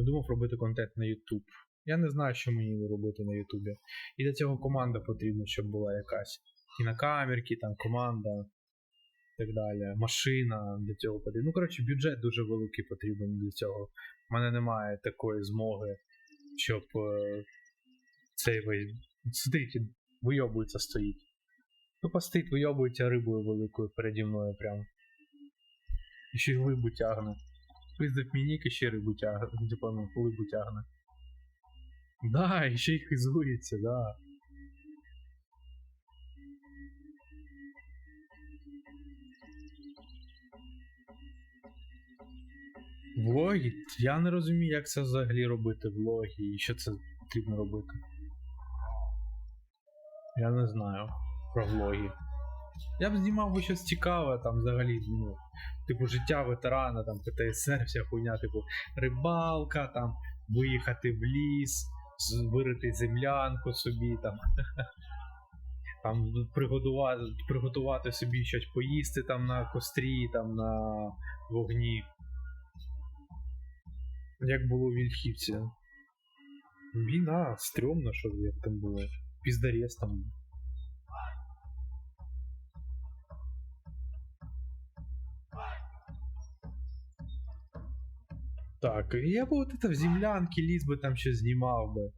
Я думав робити контент на YouTube. Я не знаю, що мені робити на Ютубі. І для цього команда потрібна, щоб була якась. Кінокамерки, там команда і так далі. Машина для цього потрібна. Ну, коротше, бюджет дуже великий потрібен для цього. У мене немає такої змоги, щоб е, цей весь. Сидить, і вийобується стоїть. Тупо стоїть, вийобується рибою великою переді мною прям. І ще й рибу тягне. Пиздив мінік і ще рибу тягне. Типа, ну, рибу тягне. Да, і ще й хизується, да. Влоги? Я не розумію, як це взагалі робити влоги і що це потрібно робити. Я не знаю про влоги. Я б знімав би щось цікаве, там взагалі, ну, типу, життя ветерана, там ПТСР, вся хуйня, типу, рибалка, там, виїхати в ліс, вирити землянку собі, там. Там приготувати, приготувати собі щось поїсти там на кострі, там на вогні. Як було в Вільхівці. Війна, стрьомно, що як там було. Піздарєс там. Так, я би от в землянки ліз би там щось знімав би.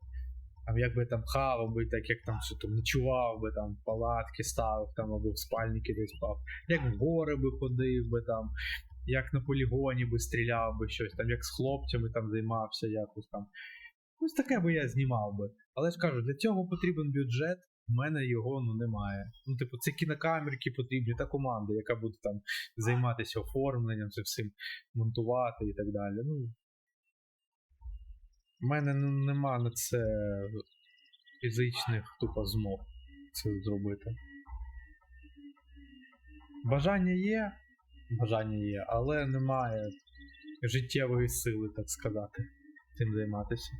Там як би там хавав би, так як там що там ночував би, там палатки ставив, там або в спальники десь спав. Як в гори би ходив би там, як на полігоні би стріляв би щось, там як з хлопцями там займався якось там. Ось таке би я знімав би. Але ж кажу, для цього потрібен бюджет, в мене його ну немає. Ну, типу, це кінокамерки потрібні, та команда, яка буде там займатися оформленням, це всім монтувати і так далі. Ну, в мене ну, нема на це фізичних тупо змог це зробити. Бажання є, бажання є, але немає життєвої сили, так сказати, цим займатися.